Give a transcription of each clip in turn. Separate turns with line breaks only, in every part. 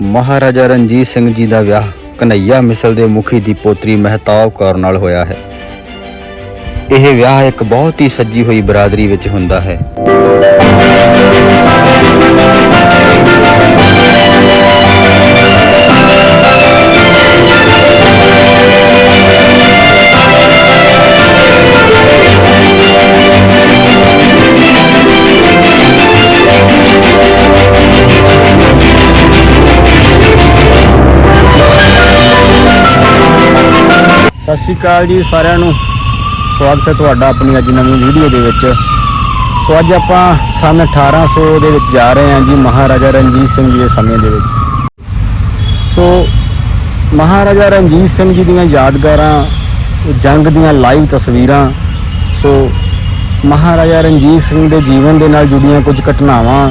ਮਹਾਰਾਜਾ ਰਣਜੀਤ ਸਿੰਘ ਜੀ ਦਾ ਵਿਆਹ ਕਨਈਆ ਮਿਸਲ ਦੇ ਮੁਖੀ ਦੀ ਪੋਤਰੀ ਮਹਿਤਾਬ ਕੌਰ ਨਾਲ ਹੋਇਆ ਹੈ। ਇਹ ਵਿਆਹ ਇੱਕ ਬਹੁਤ ਹੀ ਸੱਜੀ ਹੋਈ ਬਰਾਦਰੀ ਵਿੱਚ ਹੁੰਦਾ ਹੈ।
ਸਤਿ ਸ਼੍ਰੀ ਅਕਾਲ ਜੀ ਸਾਰਿਆਂ ਨੂੰ। ਸਵਾਗਤ ਹੈ ਤੁਹਾਡਾ ਆਪਣੀ ਅੱਜ ਨਵੀਂ ਵੀਡੀਓ ਦੇ ਵਿੱਚ। ਸੋ ਅੱਜ ਆਪਾਂ ਸਨ 1800 ਦੇ ਵਿੱਚ ਜਾ ਰਹੇ ਹਾਂ ਜੀ ਮਹਾਰਾਜਾ ਰਣਜੀਤ ਸਿੰਘ ਜੀ ਦੇ ਸਮੇਂ ਦੇ ਵਿੱਚ। ਸੋ ਮਹਾਰਾਜਾ ਰਣਜੀਤ ਸਿੰਘ ਜੀ ਦੀਆਂ ਯਾਦਗਾਰਾਂ, ਜੰਗ ਦੀਆਂ ਲਾਈਵ ਤਸਵੀਰਾਂ, ਸੋ ਮਹਾਰਾਜਾ ਰਣਜੀਤ ਸਿੰਘ ਦੇ ਜੀਵਨ ਦੇ ਨਾਲ ਜੁੜੀਆਂ ਕੁਝ ਘਟਨਾਵਾਂ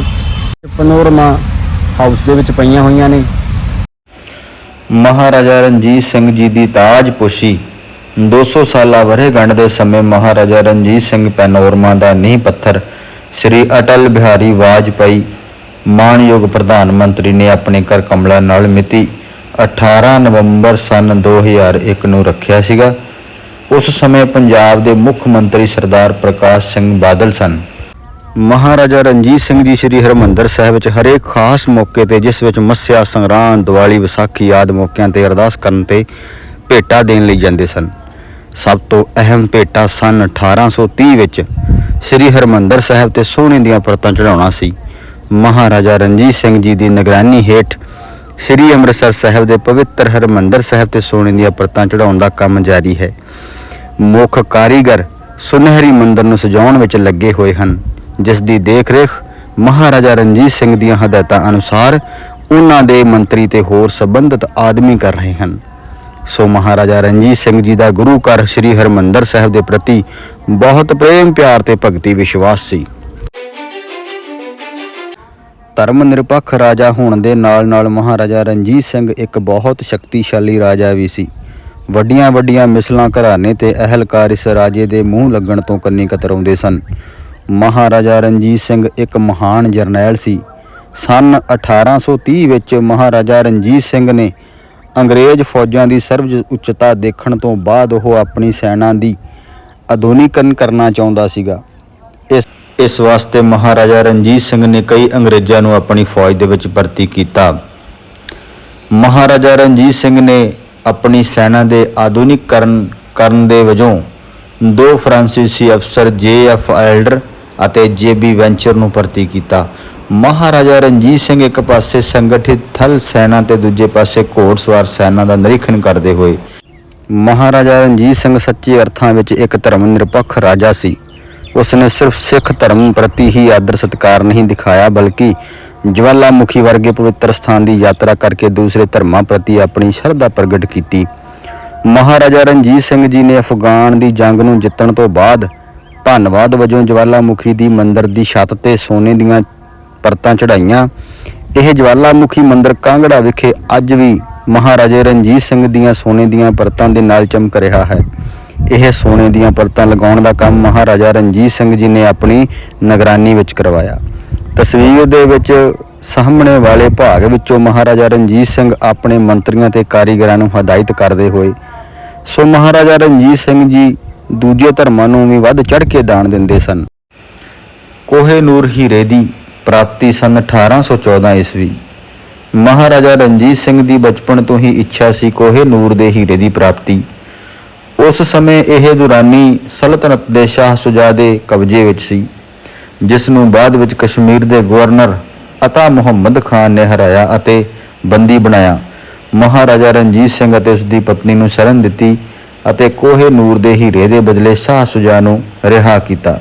ਪਨੋਰਮਾ ਹਾਊਸ ਦੇ ਵਿੱਚ ਪਈਆਂ ਹੋਈਆਂ ਨੇ।
ਮਹਾਰਾਜਾ ਰਣਜੀਤ ਸਿੰਘ ਜੀ ਦੀ ਤਾਜਪੋਸ਼ੀ 200 ਸਾਲਾ ਵਰ੍ਹੇਗੰਢ ਦੇ ਸਮੇਂ ਮਹਾਰਾਜਾ ਰਣਜੀਤ ਸਿੰਘ ਪੈਨੋਰਮਾ ਦਾ ਨੀਂਹ ਪੱਥਰ ਸ੍ਰੀ ਅਟਲ ਬਿਹਾਰੀ ਵਾਜਪਾਈ ਮਾਨਯੋਗ ਪ੍ਰਧਾਨ ਮੰਤਰੀ ਨੇ ਆਪਣੇ ਘਰ ਕਮਲਾ ਨਾਲ ਮਿਤੀ 18 ਨਵੰਬਰ ਸਨ 2001 ਨੂੰ ਰੱਖਿਆ ਸੀਗਾ। ਉਸ ਸਮੇਂ ਪੰਜਾਬ ਦੇ ਮੁੱਖ ਮੰਤਰੀ ਸਰਦਾਰ ਪ੍ਰਕਾਸ਼ ਸਿੰਘ ਬਾਦਲ ਸਨ। ਮਹਾਰਾਜਾ ਰਣਜੀਤ ਸਿੰਘ ਜੀ ਸ੍ਰੀ ਹਰਮੰਦਰ ਸਾਹਿਬ ਵਿੱਚ ਹਰੇਕ ਖਾਸ ਮੌਕੇ ਤੇ ਜਿਸ ਵਿੱਚ ਮੱਸਿਆ, ਸੰਗਰਾਂਦ, ਦੀਵਾਲੀ, ਵਿਸਾਖੀ ਆਦਿ ਮੌਕਿਆਂ ਤੇ ਅਰਦਾਸ ਕਰਨ ਤੇ ਭੇਟਾ ਦੇਣ ਲਈ ਜਾਂਦੇ ਸਨ। ਸਭ ਤੋਂ ਅਹਿਮ ਭੇਟਾ ਸਨ 1830 ਵਿੱਚ ਸ੍ਰੀ ਹਰਮੰਦਰ ਸਾਹਿਬ ਤੇ ਸੋਨੇ ਦੀਆਂ ਪਰਤਾਂ ਚੜਾਉਣਾ ਸੀ। ਮਹਾਰਾਜਾ ਰਣਜੀਤ ਸਿੰਘ ਜੀ ਦੀ ਨਿਗਰਾਨੀ ਹੇਠ ਸ੍ਰੀ ਅੰਮ੍ਰਿਤਸਰ ਸਾਹਿਬ ਦੇ ਪਵਿੱਤਰ ਹਰਮੰਦਰ ਸਾਹਿਬ ਤੇ ਸੋਨੇ ਦੀਆਂ ਪਰਤਾਂ ਚੜਾਉਣ ਦਾ ਕੰਮ ਜਾਰੀ ਹੈ। ਮੁੱਖ ਕਾਰੀਗਰ ਸੁਨਹਿਰੀ ਮੰਦਰ ਨੂੰ ਸਜਾਉਣ ਵਿੱਚ ਲੱਗੇ ਹੋਏ ਹਨ। ਜਿਸ ਦੀ ਦੇਖ ਰੇਖ ਮਹਾਰਾਜਾ ਰਣਜੀਤ ਸਿੰਘ ਦੀਆਂ ਹਦਾਇਤਾਂ ਅਨੁਸਾਰ ਉਹਨਾਂ ਦੇ ਮੰਤਰੀ ਤੇ ਹੋਰ ਸੰਬੰਧਿਤ ਆਦਮੀ ਕਰ ਰਹੇ ਹਨ। ਸੋ ਮਹਾਰਾਜਾ ਰਣਜੀਤ ਸਿੰਘ ਜੀ ਦਾ ਗੁਰੂ ਘਰ ਸ੍ਰੀ ਹਰਮੰਦਰ ਸਾਹਿਬ ਦੇ ਪ੍ਰਤੀ ਬਹੁਤ ਪ੍ਰੇਮ, ਪਿਆਰ ਤੇ ਭਗਤੀ, ਵਿਸ਼ਵਾਸ ਸੀ। ਧਰਮ ਨਿਰਪੱਖ ਰਾਜਾ ਹੋਣ ਦੇ ਨਾਲ-ਨਾਲ ਮਹਾਰਾਜਾ ਰਣਜੀਤ ਸਿੰਘ ਇੱਕ ਬਹੁਤ ਸ਼ਕਤੀਸ਼ਾਲੀ ਰਾਜਾ ਵੀ ਸੀ। ਵੱਡੀਆਂ ਵੱਡੀਆਂ ਮਿਸਲਾਂ ਘਰਾਣੇ ਤੇ ਅਹਿਲਕਾਰ ਇਸ ਰਾਜੇ ਦੇ ਮੂੰਹ ਲੱਗਣ ਤੋਂ ਕੰਨੀ ਕਤਰਾਉਂਦੇ ਸਨ। ਮਹਾਰਾਜਾ ਰਣਜੀਤ ਸਿੰਘ ਇੱਕ ਮਹਾਨ ਜਰਨੈਲ ਸੀ ਸਨ 1830 ਵਿੱਚ ਮਹਾਰਾਜਾ ਰਣਜੀਤ ਸਿੰਘ ਨੇ ਅੰਗਰੇਜ਼ ਫੌਜਾਂ ਦੀ ਸਰਵ ਉੱਚਤਾ ਦੇਖਣ ਤੋਂ ਬਾਅਦ ਉਹ ਆਪਣੀ ਸੈਨਾ ਦੀ ਆਧੁਨਿਕਰਨ ਕਰਨਾ ਚਾਹੁੰਦਾ ਸੀਗਾ ਇਸ ਇਸ ਵਾਸਤੇ ਮਹਾਰਾਜਾ ਰਣਜੀਤ ਸਿੰਘ ਨੇ ਕਈ ਅੰਗਰੇਜ਼ਾਂ ਨੂੰ ਆਪਣੀ ਫੌਜ ਦੇ ਵਿੱਚ ਭਰਤੀ ਕੀਤਾ ਮਹਾਰਾਜਾ ਰਣਜੀਤ ਸਿੰਘ ਨੇ ਆਪਣੀ ਸੈਨਾ ਦੇ ਆਧੁਨਿਕਰਨ ਕਰਨ ਦੇ ਵਜੋਂ ਦੋ ਫਰਾਂਸੀਸੀ ਅਫਸਰ ਜੇ ਜੇ.ਐਫ. ਐਲਡਰ ਅਤੇ ਜੇ.ਬੀ. ਵੈਂਚਰ ਨੂੰ ਭਰਤੀ ਕੀਤਾ। ਮਹਾਰਾਜਾ ਰਣਜੀਤ ਸਿੰਘ ਇੱਕ ਪਾਸੇ ਸੰਗਠਿਤ ਥਲ ਸੈਨਾ ਤੇ ਦੂਜੇ ਪਾਸੇ ਘੋੜਸਵਾਰ ਸੈਨਾ ਦਾ ਨਿਰੀਖਣ ਕਰਦੇ ਹੋਏ। ਮਹਾਰਾਜਾ ਰਣਜੀਤ ਸਿੰਘ ਸੱਚੇ ਅਰਥਾਂ ਵਿੱਚ ਇੱਕ ਧਰਮ ਨਿਰਪੱਖ ਰਾਜਾ ਸੀ। ਉਸਨੇ ਸਿਰਫ ਸਿੱਖ ਧਰਮ ਪ੍ਰਤੀ ਹੀ ਆਦਰ ਸਤਕਾਰ ਨਹੀਂ ਦਿਖਾਇਆ, ਬਲਕਿ ਜਵਾਲਾਮੁਖੀ ਵਰਗੇ ਪਵਿੱਤਰ ਸਥਾਨ ਦੀ ਯਾਤਰਾ ਕਰਕੇ ਦੂਸਰੇ ਧਰਮਾਂ ਪ੍ਰਤੀ ਆਪਣੀ ਸ਼ਰਧਾ ਪ੍ਰਗਟ ਕੀਤੀ। ਮਹਾਰਾਜਾ ਰਣਜੀਤ ਸਿੰਘ ਜੀ ਨੇ ਅਫਗਾਨ ਦੀ ਜੰਗ ਨੂੰ ਜਿੱਤਣ ਤੋਂ ਬਾਅਦ ਧੰਨਵਾਦ ਵਜੋਂ ਜਵਾਲਾਮੁਖੀ ਦੀ ਮੰਦਰ ਦੀ ਛੱਤ ਤੇ ਸੋਨੇ ਦੀਆਂ ਪਰਤਾਂ ਚੜਾਈਆਂ ਇਹ ਜਵਾਲਾਮੁਖੀ ਮੰਦਰ ਕਾਂਗੜਾ ਵਿਖੇ ਅੱਜ ਵੀ ਮਹਾਰਾਜੇ ਰਣਜੀਤ ਸਿੰਘ ਦੀਆਂ ਸੋਨੇ ਦੀਆਂ ਪਰਤਾਂ ਦੇ ਨਾਲ ਚਮਕ ਰਿਹਾ ਹੈ। ਇਹ ਸੋਨੇ ਦੀਆਂ ਪਰਤਾਂ ਲਗਾਉਣ ਦਾ ਕੰਮ ਮਹਾਰਾਜਾ ਰਣਜੀਤ ਸਿੰਘ ਜੀ ਨੇ ਆਪਣੀ ਨਿਗਰਾਨੀ ਵਿੱਚ ਕਰਵਾਇਆ। ਤਸਵੀਰ ਦੇ ਵਿੱਚ ਸਾਹਮਣੇ ਵਾਲੇ ਭਾਗ ਵਿੱਚੋਂ ਮਹਾਰਾਜਾ ਰਣਜੀਤ ਸਿੰਘ ਆਪਣੇ ਮੰਤਰੀਆਂ ਤੇ ਕਾਰੀਗਰਾਂ ਨੂੰ ਹਦਾਇਤ ਕਰਦੇ ਹੋਏ। ਸੋ ਮਹਾਰਾਜਾ ਰਣਜੀਤ ਸਿੰਘ ਜੀ ਦੂਜੇ ਧਰਮਾਂ ਨੂੰ ਵੀ ਵੱਧ ਚੜ੍ਹ ਕੇ ਦਾਨ ਦਿੰਦੇ ਸਨ। ਕੋਹੇ ਨੂਰ ਹੀਰੇ ਦੀ ਪ੍ਰਾਪਤੀ ਸਨ 1814 ਈਸਵੀ। ਮਹਾਰਾਜਾ ਰਣਜੀਤ ਸਿੰਘ ਦੀ ਬਚਪਨ ਤੋਂ ਹੀ ਇੱਛਾ ਸੀ ਕੋਹੇ ਨੂਰ ਦੇ ਹੀਰੇ ਦੀ ਪ੍ਰਾਪਤੀ। ਉਸ ਸਮੇਂ ਇਹ ਦੁਰਾਨੀ ਸਲਤਨਤ ਦੇ ਸ਼ਾਹ ਸੁਜਾ ਦੇ ਕਬਜ਼ੇ ਵਿੱਚ ਸੀ, ਜਿਸ ਨੂੰ ਬਾਅਦ ਵਿੱਚ ਕਸ਼ਮੀਰ ਦੇ ਗਵਰਨਰ ਅਤਾ ਮੁਹੰਮਦ ਖਾਨ ਨੇ ਹਰਾਇਆ ਅਤੇ ਬੰਦੀ ਬਣਾਇਆ। ਮਹਾਰਾਜਾ ਰਣਜੀਤ ਸਿੰਘ ਅਤੇ ਉਸ ਦੀ ਪਤਨੀ ਨੂੰ ਸ਼ਰਨ ਦਿੱਤੀ ਅਤੇ ਕੋਹੇ ਨੂਰ ਦੇ ਹੀਰੇ ਦੇ ਬਦਲੇ ਸ਼ਾਹ ਸੁਜਾ ਨੂੰ ਰਿਹਾ ਕੀਤਾ।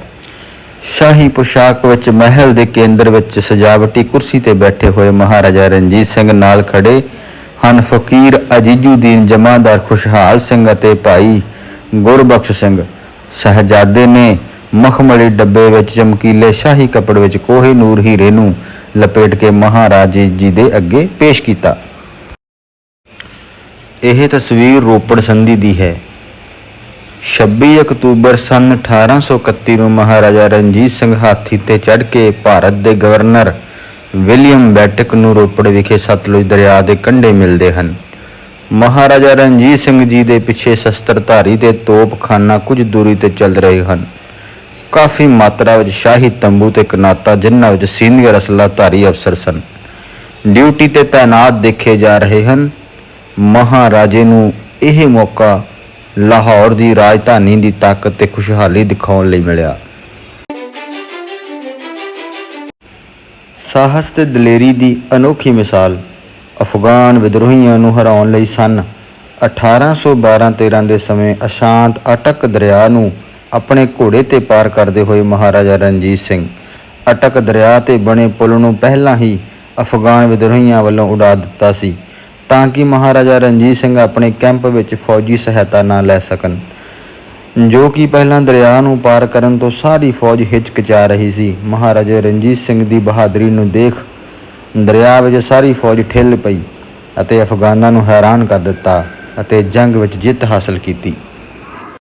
ਸ਼ਾਹੀ ਪੁਸ਼ਾਕ ਵਿੱਚ ਮਹਿਲ ਦੇ ਕੇਂਦਰ ਵਿੱਚ ਸਜਾਵਟੀ ਕੁਰਸੀ ਤੇ ਬੈਠੇ ਹੋਏ ਮਹਾਰਾਜਾ ਰਣਜੀਤ ਸਿੰਘ ਨਾਲ ਖੜੇ ਹਨ ਫਕੀਰ ਅਜੀਜੁਦੀਨ ਜਮਾਦਾਰ ਖੁਸ਼ਹਾਲ ਸਿੰਘ ਅਤੇ ਭਾਈ ਗੁਰਬਖਸ਼ ਸਿੰਘ। ਸਹਜਾਦੇ ਨੇ ਮਖਮਲੀ ਡੱਬੇ ਵਿੱਚ ਚਮਕੀਲੇ ਸ਼ਾਹੀ ਕੱਪੜੇ ਵਿੱਚ ਕੋਹੇ ਨੂਰ ਹੀਰੇ ਨੂੰ ਲਪੇਟ ਕੇ ਮਹਾਰਾਜੇ ਜੀ ਦੇ ਅੱਗੇ ਪੇਸ਼ ਕੀਤਾ। ਇਹ ਤਸਵੀਰ ਰੋਪੜ ਸੰਧੀ ਦੀ ਹੈ। 26 ਅਕਤੂਬਰ ਸਨ 1831 ਨੂੰ ਮਹਾਰਾਜਾ ਰਣਜੀਤ ਸਿੰਘ ਹਾਥੀ ਤੇ ਚੜ੍ਹ ਕੇ ਭਾਰਤ ਦੇ ਗਵਰਨਰ ਵਿਲੀਅਮ ਬੈਟਕ ਨੂੰ ਰੋਪੜ ਵਿਖੇ ਸਤਲੁਜ ਦਰਿਆ ਦੇ ਕੰਢੇ ਮਿਲਦੇ ਹਨ। ਮਹਾਰਾਜਾ ਰਣਜੀਤ ਸਿੰਘ ਜੀ ਦੇ ਪਿੱਛੇ ਸ਼ਸਤਰਧਾਰੀ ਤੇ ਤੋਪਖਾਨਾ ਕੁਝ ਦੂਰੀ ਤੇ ਚੱਲ ਰਹੇ ਹਨ। ਕਾਫੀ ਮਾਤਰਾ ਵਿੱਚ ਸ਼ਾਹੀ ਤੰਬੂ ਤੇ ਕਨਾਤਾ, ਜਿਨ੍ਹਾਂ ਵਿੱਚ ਸੀਨੀਅਰ ਅਸਲਾਧਾਰੀ ਅਫਸਰ ਸਨ। ਡਿਊਟੀ ਤੇ ਤਾਇਨਾਤ ਦੇਖੇ ਜਾ ਰਹੇ ਹਨ। ਮਹਾਰਾਜੇ ਨੂੰ ਇਹ ਮੌਕਾ ਲਾਹੌਰ ਦੀ ਰਾਜਧਾਨੀ ਦੀ ਤਾਕਤ ਤੇ ਖੁਸ਼ਹਾਲੀ ਦਿਖਾਉਣ ਲਈ ਮਿਲਿਆ। ਸਾਹਸ ਤੇ ਦਲੇਰੀ ਦੀ ਅਨੋਖੀ ਮਿਸਾਲ ਅਫਗਾਨ ਵਿਦਰੋਹੀਆਂ ਨੂੰ ਹਰਾਉਣ ਲਈ ਸਨ। 1812-13 ਦੇ ਸਮੇਂ ਅਸ਼ਾਂਤ ਅਟਕ ਦਰਿਆ ਨੂੰ ਆਪਣੇ ਘੋੜੇ ਤੇ ਪਾਰ ਕਰਦੇ ਹੋਏ ਮਹਾਰਾਜਾ ਰਣਜੀਤ ਸਿੰਘ ਅਟਕ ਦਰਿਆ ਤੇ ਬਣੇ ਪੁਲ ਨੂੰ ਪਹਿਲਾਂ ਹੀ ਅਫਗਾਨ ਵਿਦਰੋਹੀਆਂ ਵੱਲੋਂ ਉਡਾ ਦਿੱਤਾ ਸੀ। ਤਾਂ ਕਿ ਮਹਾਰਾਜਾ ਰਣਜੀਤ ਸਿੰਘ ਆਪਣੇ ਕੈਂਪ ਵਿੱਚ ਫੌਜੀ ਸਹਾਇਤਾ ਨਾ ਲੈ ਸਕਣ। ਜੋ ਕਿ ਪਹਿਲਾਂ ਦਰਿਆ ਨੂੰ ਪਾਰ ਕਰਨ ਤੋਂ ਸਾਰੀ ਫੌਜ ਹਿਚਕਿਚਾ ਰਹੀ ਸੀ। ਮਹਾਰਾਜਾ ਰਣਜੀਤ ਸਿੰਘ ਦੀ ਬਹਾਦਰੀ ਨੂੰ ਦੇਖ ਦਰਿਆ ਵਿੱਚ ਸਾਰੀ ਫੌਜ ਠਿੱਲ ਪਈ ਅਤੇ ਅਫਗਾਨਾਂ ਨੂੰ ਹੈਰਾਨ ਕਰ ਦਿੱਤਾ ਅਤੇ ਜੰਗ ਵਿੱਚ ਜਿੱਤ ਹਾਸਲ ਕੀਤੀ।